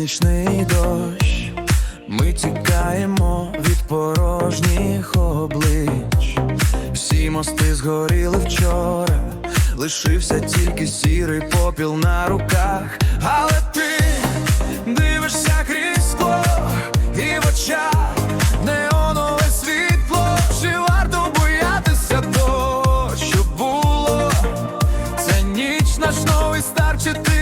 нічний дощ, ми тікаємо від порожніх облич. Всі мости згоріли вчора, лишився тільки сірий попіл на руках, але ти дивишся крізь скло і в очах неонове світло. Чи варто боятися того, що було? Це ніч наш новий старт, чи ти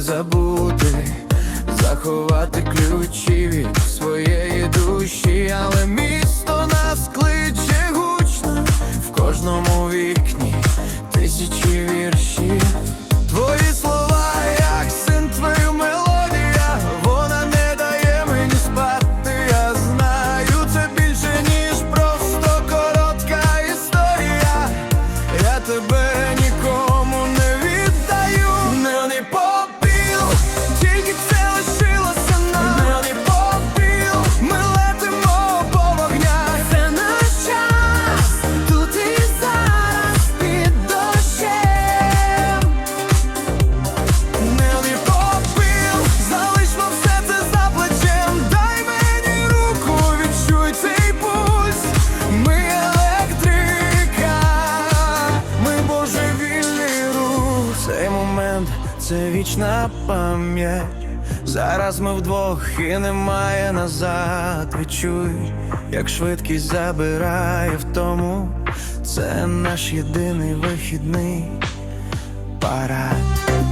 забути, заховати ключі від своєї душі, але місто нас кличе момент це вічна пам'ять. Зараз ми вдвох і немає назад. Відчуй, як швидкість забирає в тому. Це наш єдиний вихідний парад.